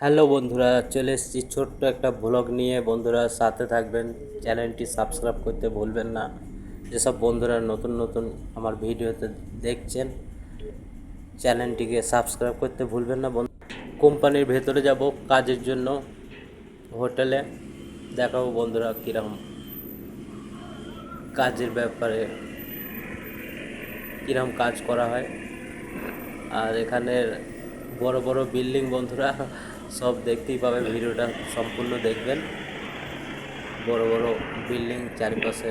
Hello বন্ধুরা, চলে এসেছি ছোট্ট একটা ব্লগ নিয়ে। বন্ধুরা, সাথে থাকবেন। চ্যানেলটি সাবস্ক্রাইব করতে ভুলবেন না। যেসব বন্ধুরা নতুন নতুন আমার ভিডিওতে দেখছেন, চ্যানেলটিকে সাবস্ক্রাইব করতে ভুলবেন না। বন্ধু, কোম্পানির ভেতরে যাব কাজের জন্য, হোটেলে। দেখাবো বন্ধুরা কীরকম কাজের ব্যাপারে কীরকম কাজ করা হয়। আর এখানের বড় বড় বিল্ডিং বন্ধুরা সব দেখতেই পাবে ভিডিওটা সম্পূর্ণ দেখবেন। বড় বড় বিল্ডিং চারিপাশে,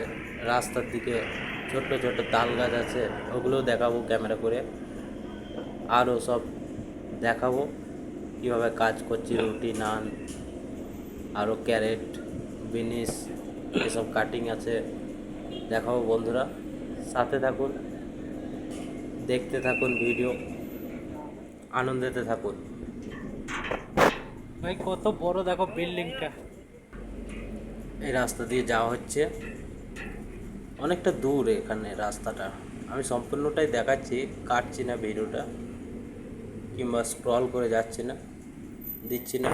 রাস্তার দিকে ছোট ছোট তাল গাছ আছে, ওগুলোও দেখাবো ক্যামেরা করে। আরও সব দেখাবো, কীভাবে কাজ করছি, রুটি, নান, আরও ক্যারেট, বিনিস, এসব কাটিং আছে, দেখাবো বন্ধুরা। সাথে থাকুন, দেখতে থাকুন ভিডিও আনন্দেতে থাকুন। ভাই, কত বড় দেখো বিল্ডিংটা। এই রাস্তা দিয়ে যাওয়া হচ্ছে। অনেকটা দূর এখানে রাস্তাটা। আমি সম্পূর্ণটাই দেখাচ্ছি, কাটছি না ভিডিওটা, কিংবা স্ক্রল করে যাচ্ছি না, দিচ্ছি না।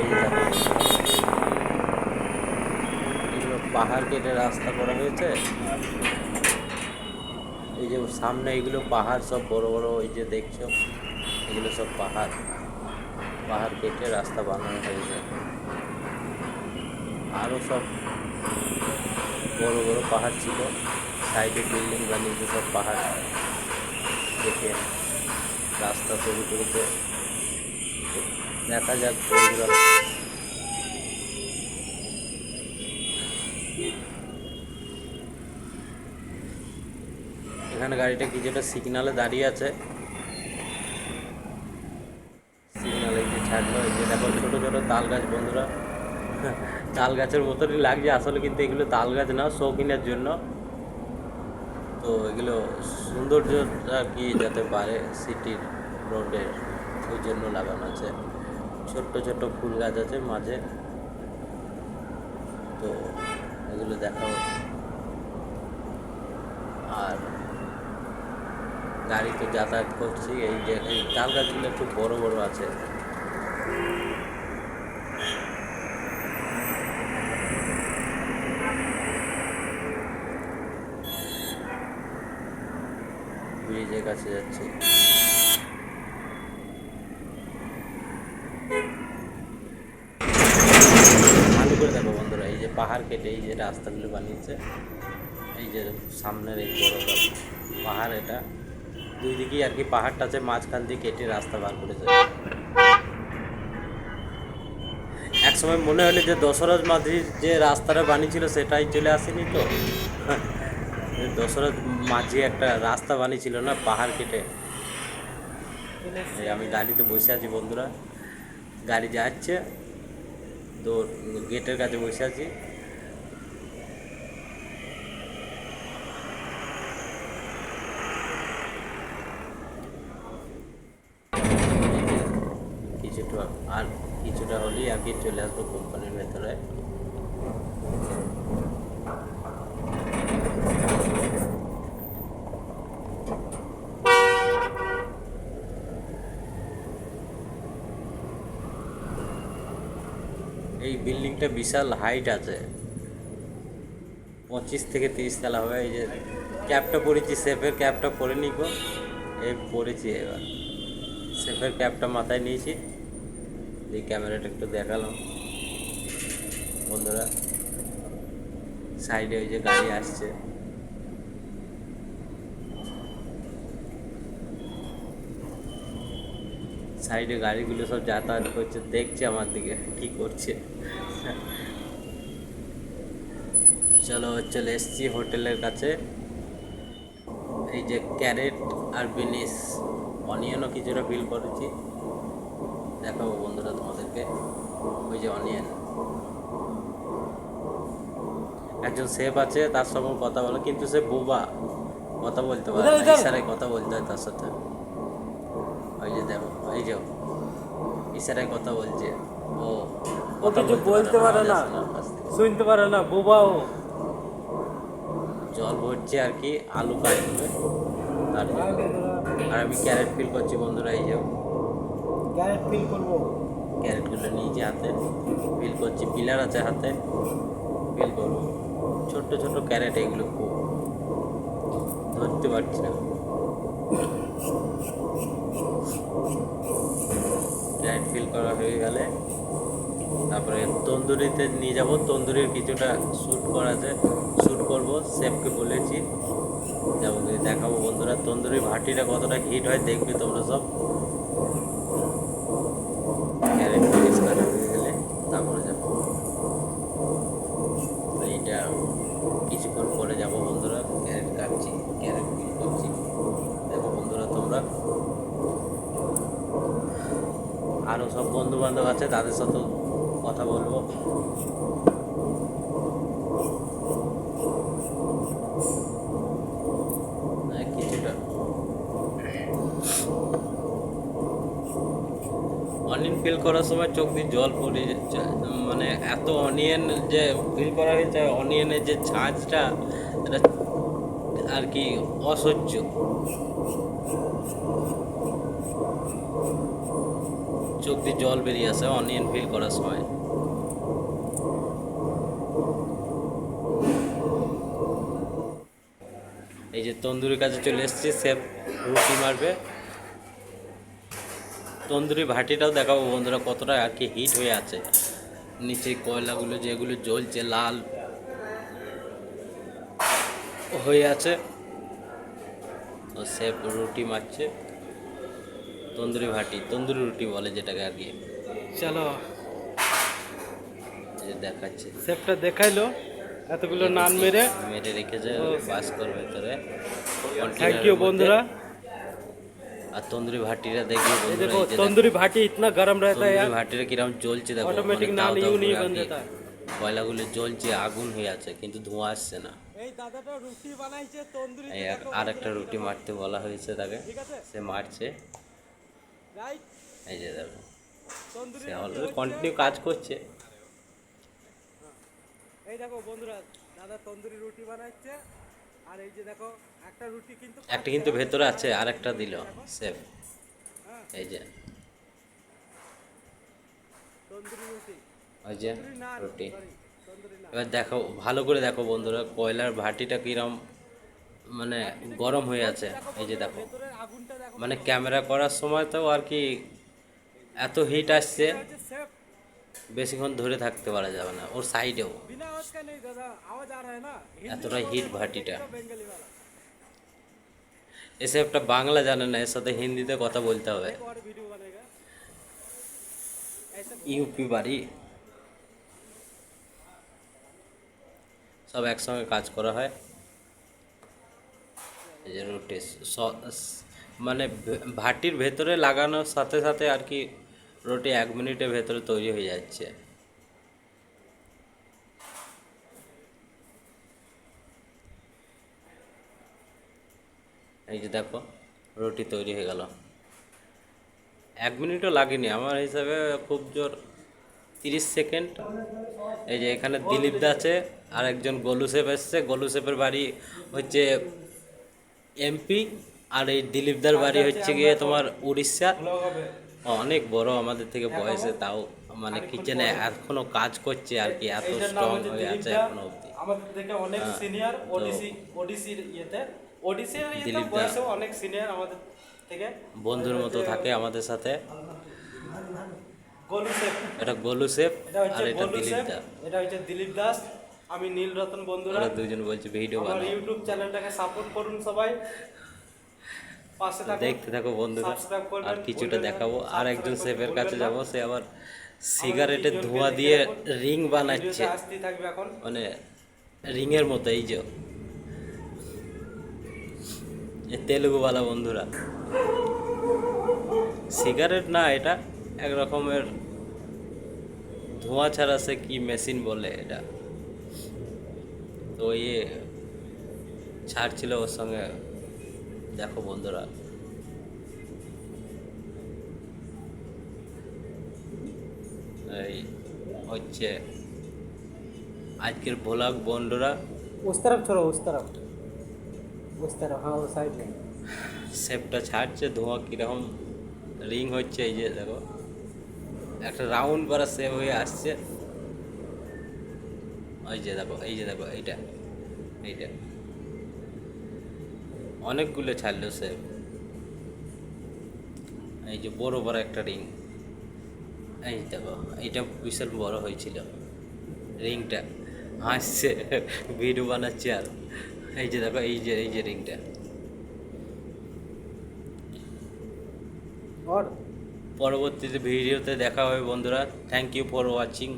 এই এগুলো পাহাড় কেটে রাস্তা করা হয়েছে। এই যে সামনে এগুলো পাহাড়, সব বড় বড় ওই যে দেখছ, এগুলো সব পাহাড়। পাহাড় কেটে রাস্তা বানানো হয়েছে। আরও সব বড় বড় পাহাড় ছিল। সাইডে বিল্ডিং বানিয়েছে সব পাহাড় দেখে রাস্তা তৈরি করেছে। দেখা যাক এখানে গাড়িটা কিছুটা সিগনালে দাঁড়িয়ে আছে সিগনালে যে ছাড়লো যে দেখো ছোটো ছোটো তাল গাছ বন্ধুরা। তাল গাছের মতনই লাগছে, আসলে কিন্তু এগুলো তাল গাছ না, শৌখিনের জন্য। তো এগুলো সৌন্দর্যটা কি যাতে পারে সিটির রোডের ওই জন্য লাগানো আছে। ছোট্ট ছোট্ট ফুল গাছ আছে মাঝে। তো এগুলো দেখাও। আর গাড়ি তো যাতায়াত করছি, এই যে এই তাল গাছগুলো একটু বড় বড় আছে। ব্রিজের কাছে যাচ্ছি। ভালো করে দেখো বন্ধুরা, এই যে পাহাড় কেটে এই যে রাস্তাগুলো বানিয়েছে, এই যে সামনের এই বড় পাহাড় এটা। দুই দিকেই আর কি পাহাড়টা আছে, মাঝখান দিয়ে কেটে রাস্তা বার করেছে। এক সময় মনে হলো যে দশরথ মাঝির যে রাস্তাটা বানিয়েছিল সেটাই চলে আসেনি তো? দশরথ মাঝি একটা রাস্তা বানিয়েছিল না, পাহাড় কেটে। আমি গাড়িতে বসে আছি বন্ধুরা। গাড়ি যাচ্ছে তো গেটের কাছে বসে আছি কিছুটা আর কিছুটা হলেই কি চলে আসব কোম্পানির ভেতরে। এই বিল্ডিংটা বিশাল হাইট আছে। পঁচিশ থেকে তিরিশ তলা হবে। এই যে ক্যাবটা পরেছি, সেফের ক্যাবটা পরে নিকো এই পরেছি এবার। সেফের ক্যাবটা মাথায় নিয়েছি। এই ক্যামেরাটা একটু দেখালাম। বন্ধুরা, সাইডে ওই যে গাড়ি আসছে। সাইডে গাড়িগুলো সব যাতায়াত করছে, দেখছে আমার দিকে কি করছে। চলো চলে এসছি হোটেলের কাছে। এই যে ক্যারেট আর বিনিস অনিয়নও কিছুটা ফিল করেছি। দেখাবো বন্ধুরা তোমাদেরকে। ওই যে অনিয়ন। একজন সেফ আছে তার সঙ্গে কথা বলো কিন্তু সে বোবা। কথা বলতে পারে ইশারায় কথা বলতে হয় তার সাথে। ওই যে দেখো এই যে ইশারায় কথা বলছে। ও ও কিছু বলতে পারে না। শুনতে পারে না বোবাও জল ভরছে আর কি আলু কাটবে। তার আর আমি ক্যারেট ফিল করছি বন্ধুরা এই যে গ্যারেট ফিল করব। ক্যারেটগুলো নিয়েছি হাতে ফিল করছি। পিলার আছে হাতে ফিল করব। ছোট্ট ছোট ক্যারেট এগুলো খুব ধরতে পারছি না। ক্যারেট ফিল করা হয়ে গেলে তারপরে তন্দুরিতে নিয়ে যাব। তন্দুরির কিছুটা শ্যুট করা আছে। শ্যুট করব শেফকে বলেছি। যাব দেখাবো বন্ধুরা, তন্দুরি ভাটিটা কতটা হিট হয় দেখবে তোমরা সব ক্যারেট পরিষ্কার হয়ে গেলে তারপরে যাব তো এইটা পরে যাব বন্ধুরা ক্যারেট কাটছি ক্যারেট ফিল করছি। দেখো বন্ধুরা তোমরা। আরও সব বন্ধু বান্ধব আছে, তাদের সাথেও কথা বলব আর কিছুটা অনিয়ন ফিল করার সময় চোখ দিয়ে জল পড়ে যাচ্ছে মানে এত অনিয়ন যে ফিল করা হয়েছে অনিয়নের যে ঝাঁঝটা এটা আর কি অসহ্য। চোখ দিয়ে জল বেরিয়ে আসে অনিয়ন ফিল করার সময়। এই যে তন্দুরির কাছে চলে এসেছি সেফ রুটি মারবে। তন্দুরি ভাটিটাও দেখাবো বন্ধুরা কতটা আর কি হিট হয়ে আছে। নিচে কয়লাগুলো যেগুলো জ্বলছে লাল হয়ে আছে। তো সেফ রুটি মারছে। তন্দুরি ভাটি তন্দুরি রুটি বলে যেটাকে আর কি। চলো। যে দেখাচ্ছে। সেফটা দেখাইলো এতগুলো নান মেরে। মেরে রেখে যায় রেখেছে বাস্কর ভেতরে থ্যাংক ইউ বন্ধুরা। আর তন্দুরি ভাটিটা দেখবে ये বন্ধুরা देखो এই যে দেখো। तंदूरी भाटी इतना गर्म रहता है তন্দুরি यार ভাটিটা কিরকম জ্বলছে দেখো ऑटोमेटिक মানে দাও नान দাও यूं नहीं করে আর बन কি जाता है কয়লাগুলো জ্বলছে আগুন হয়ে আছে কিন্তু ধোঁয়া আসছে না এই দাদাটা রুটি বানাইছে তন্দুরি এই এক- আর একটা রুটি মারতে বলা হয়েছে তাকে ঠিক আছে সে মারছে রাইট এই যে দেখো তন্দুরি সে অলরেডি কন্টিনিউ কাজ করছে এই দেখো বন্ধুরা দাদা তন্দুরি রুটি বানাচ্ছে আর এই যে দেখো একটা রুটি কিন্তু একটা কিন্তু ভেতরে আছে আর একটা দিল। সেফ হ্যাঁ। এই যে। রুটি। ওই যে রুটি। এবার দেখো ভালো করে দেখো বন্ধুরা কয়লার ভাটিটা কিরম মানে গরম হয়ে আছে। এই যে দেখো। মানে ক্যামেরা করার সময় তো আর কি এত হিট আসছে। বেশিক্ষণ ধরে থাকতে পারা যাবে না ওর সাইডেও এতটা হিট ভাটিটা। এসে একটা বাংলা জানে না এর সাথে হিন্দিতে কথা বলতে হবে। ইউপি বাড়ি। সব একসঙ্গে কাজ করা হয়। মানে ভাটির ভেতরে লাগানোর সাথে সাথে আর কি রুটি এক মিনিটের ভেতরে তৈরি হয়ে যাচ্ছে। এই যে দেখো, রুটি তৈরি হয়ে গেল। এক মিনিটও লাগেনি, আমার হিসাবে খুব জোর, তিরিশ সেকেন্ড। এই যে এখানে দিলীপ দা আছে, আর একজন গোলু শেফ এসছে। গোলু শেফের বাড়ি হচ্ছে এমপি, আর এই দিলীপদার বাড়ি হচ্ছে গিয়ে তোমার উড়িষ্যা। অনেক বড় আমাদের থেকে বয়সে তাও মানে কিচেনে এখনও কাজ করছে আর কি এত স্ট্রং হয়ে আছে এখনও অবধি। আমাদের থেকে অনেক সিনিয়র ওডিসি ওডিসির ইয়েতে ওডিসির ইয়েতে দা। অনেক সিনিয়র আমাদের থেকে। বন্ধুর মতো থাকে আমাদের সাথে। গোলু শেফ এটা গোলু শেফ আর এটা দিলীপ শেফ দা এটা হচ্ছে দিলীপ দাস। আমি নীল রতন বন্ধুরা। দুজন বলছে ভিডিও বানাও। ইউটিউব চ্যানেলটাকে সাপোর্ট করুন সবাই। দেখতে থাকো বন্ধুরা আর কিছুটা দেখাবো। আর একজন সেফের কাছে যাব সে আবার সিগারেটের ধোঁয়া দিয়ে রিং বানাচ্ছে। মানে রিংয়ের মতো এই যে। তেলুগুওয়ালা বন্ধুরা। সিগারেট না এটা এক রকমের ধোঁয়া ছাড়া সে কি মেশিন বলে এটা? তো ইয়ে ছাড়ছিল ওর সঙ্গে দেখো বন্ধুরা এই হচ্ছে আজকের ভোলাগ বন্ধুরা उस तरफ छोड़ो उस तरफ उस तरफ हाँ वो साइड में সেপটা ছাড়ছে ধোঁয়া কীরকম রিং হচ্ছে এই যে দেখো একটা রাউন্ড করা সেভ হয়ে আসছে ওই যে দেখো এই যে দেখো এইটা এইটা অনেকগুলো ছাড়লো সেভ এই যে বড় বড় একটা রিং। এই দেখো এইটা বিশাল বড় হয়েছিল। রিংটা। হাসছে ভিডিও বানাচ্ছে আর। এই যে দেখো এই যে এই যে রিংটা। পরবর্তীতে ভিডিওতে দেখা হবে বন্ধুরা। Thank you for watching